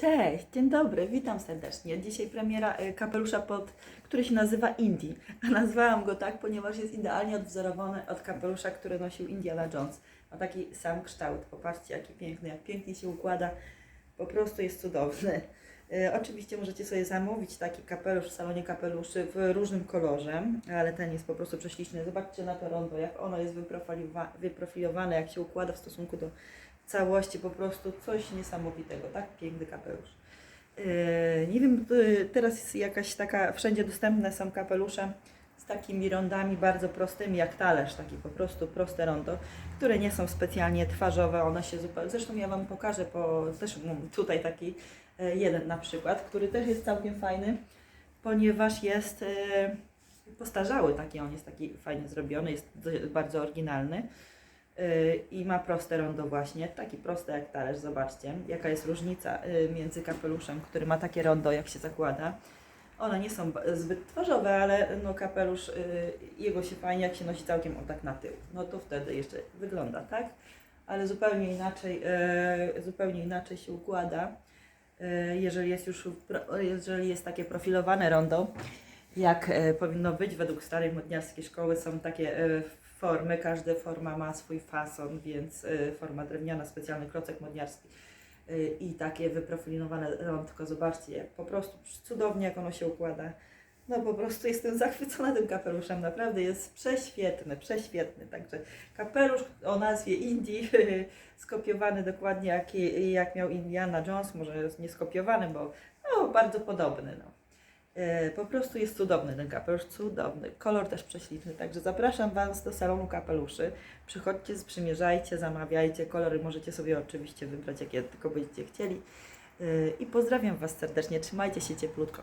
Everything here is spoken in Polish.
Cześć, dzień dobry, witam serdecznie. Dzisiaj premiera y, kapelusza, pod, który się nazywa Indie. A nazwałam go tak, ponieważ jest idealnie odwzorowany od kapelusza, który nosił Indiana Jones. Ma taki sam kształt. Popatrzcie, jaki piękny, jak pięknie się układa. Po prostu jest cudowny. Y, Oczywiście możecie sobie zamówić taki kapelusz w salonie kapeluszy w różnym kolorze, ale ten jest po prostu prześliczny. Zobaczcie na to rondo, jak ono jest wyprofilowane, jak się układa w stosunku do całości, po prostu coś niesamowitego, tak? Piękny kapelusz. Yy, nie wiem, yy, teraz jest jakaś taka, wszędzie dostępne są kapelusze takimi rondami bardzo prostymi, jak talerz, taki po prostu proste rondo, które nie są specjalnie twarzowe, one się zupełnie, zresztą ja Wam pokażę, po, też mam tutaj taki yy, jeden na przykład, który też jest całkiem fajny, ponieważ jest yy, postarzały taki, on jest taki fajnie zrobiony, jest bardzo oryginalny. Yy, i ma proste rondo właśnie, taki proste jak talerz, zobaczcie jaka jest różnica między kapeluszem, który ma takie rondo jak się zakłada. One nie są zbyt twarzowe, ale no kapelusz, yy, jego się fajnie jak się nosi całkiem o tak na tył, no to wtedy jeszcze wygląda tak, ale zupełnie inaczej, yy, zupełnie inaczej się układa, yy, jeżeli jest już, jeżeli jest takie profilowane rondo, jak e, powinno być. Według starej modniarskiej szkoły. Są takie e, formy, każda forma ma swój fason, więc e, forma drewniana, specjalny klocek modniarski i takie wyprofilowane rądko. Zobaczcie, jak po prostu cudownie jak ono się układa. No po prostu jestem zachwycona tym kapeluszem, naprawdę jest prześwietny, prześwietny. Także kapelusz o nazwie Indie, skopiowany dokładnie jak, jak miał Indiana Jones, może jest nie skopiowany, bo no, bardzo podobny. No. E, Po prostu jest cudowny ten kapelusz, cudowny. Kolor też prześliczny, także zapraszam Was do salonu kapeluszy. Przychodźcie, przymierzajcie, zamawiajcie. Kolory możecie sobie oczywiście wybrać, jakie tylko będziecie chcieli. E, I pozdrawiam Was serdecznie. Trzymajcie się cieplutko.